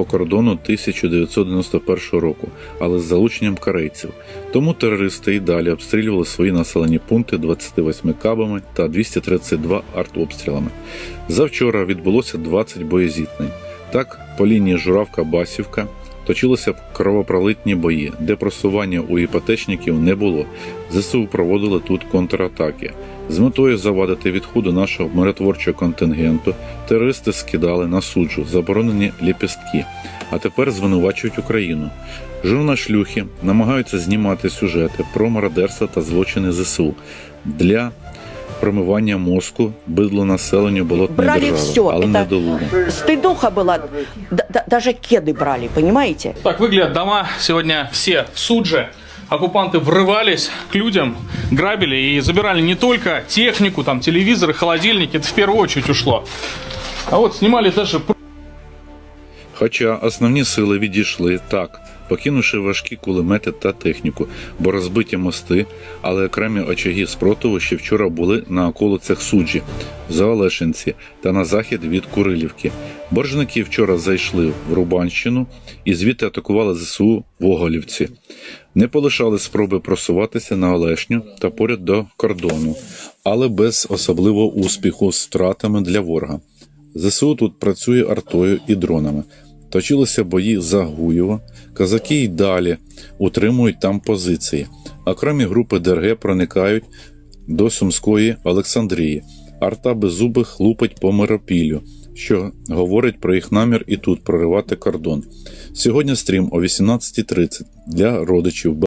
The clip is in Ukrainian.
по кордону 1991 року, але з залученням корейців. Тому терористи і далі обстрілювали свої населені пункти 28 кабами та 232 артобстрілами. Завчора відбулося 20 боєзітнень. Так, по лінії Журавка-Басівка точилися кровопролитні бої, де просування у іпотечників не було. ЗСУ проводили тут контратаки. З метою завадити відходу нашого миротворчого контингенту терористи скидали на суджу заборонені ліпістки, а тепер звинувачують Україну. Журнашлюхи намагаються знімати сюжети про мародерство та злочини ЗСУ для промивання мозку бидло населенню болотної Брали держави, всё, але это- недолуго. Стыдуха была, д- д- даже кеды брали, понимаете? Так выглядят дома сегодня все в Судже. Оккупанты врывались к людям, грабили и забирали не только технику, там телевизоры, холодильники, это в первую очередь ушло. А вот снимали даже Хоча основні сили відійшли так, покинувши важкі кулемети та техніку, бо розбиті мости, але окремі очаги спротиву ще вчора були на околицях суджі, в Заолешинці та на захід від Курилівки. Боржники вчора зайшли в Рубанщину і звідти атакували ЗСУ в Оголівці. Не полишали спроби просуватися на Олешню та поряд до кордону, але без особливого успіху з втратами для ворога. ЗСУ тут працює артою і дронами. Точилися бої за Гуєво, козаки й далі утримують там позиції. Окремі групи ДРГ проникають до Сумської Олександрії. Арта беззубих лупить по Миропіллю, що говорить про їх намір і тут проривати кордон. Сьогодні стрім о 18.30 для родичів